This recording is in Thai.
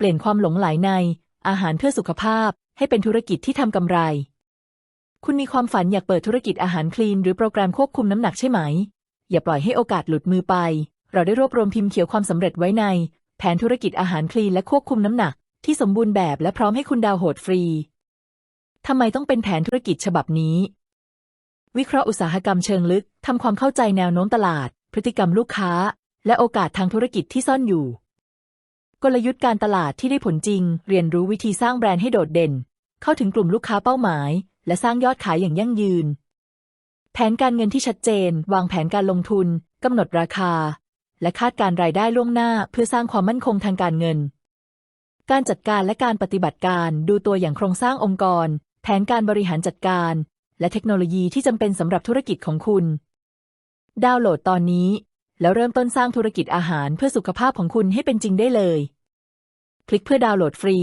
เปลี่ยนความหลงไหลในอาหารเพื่อสุขภาพให้เป็นธุรกิจที่ทำกำไร คุณมีความฝันอยากเปิดธุรกิจอาหารคลีน หรือโปรแกรมควบคุมน้ำหนักใช่ไหม อย่าปล่อยให้โอกาสหลุดมือไป เราได้รวบรวมพิมพ์เขียวความสำเร็จไว้ใน แผนธุรกิจอาหารคลีนและควบคุมน้ำหนัก ที่สมบูรณ์แบบและพร้อมให้คุณดาวโหลดฟรีทำไมต้องเป็นแผนธุรกิจฉบับนี้ วิเคราะห์อุตสาหกรรมเชิงลึกทำความเข้าใจแนวโน้มตลาด พฤติกรรมลูกค้า และโอกาสทางธุรกิจที่ซ่อนอยู่ กลยุทธ์การตลาดที่ได้ผลจริง เรียนรู้วิธีสร้างแบรนด์ให้โดดเด่น เข้าถึงกลุ่มลูกค้าเป้าหมาย และสร้างยอดขายอย่างยั่งยืน แผนการเงินที่ชัดเจน วางแผนการลงทุนกำหนดราคา และคาดการรายได้ล่วงหน้าเพื่อสร้างความมั่นคงทางการเงิน การจัดการและการปฏิบัติการดูตัวอย่างโครงสร้างองค์กร แผนการบริหารจัดการ และเทคโนโลยีที่จำเป็นสำหรับธุรกิจของคุณ ดาวน์โหลดตอนนี้ แล้วเริ่มต้นสร้างธุรกิจอาหารเพื่อสุขภาพของคุณให้เป็นจริงได้เลย คลิกเพื่อดาวน์โหลดฟรี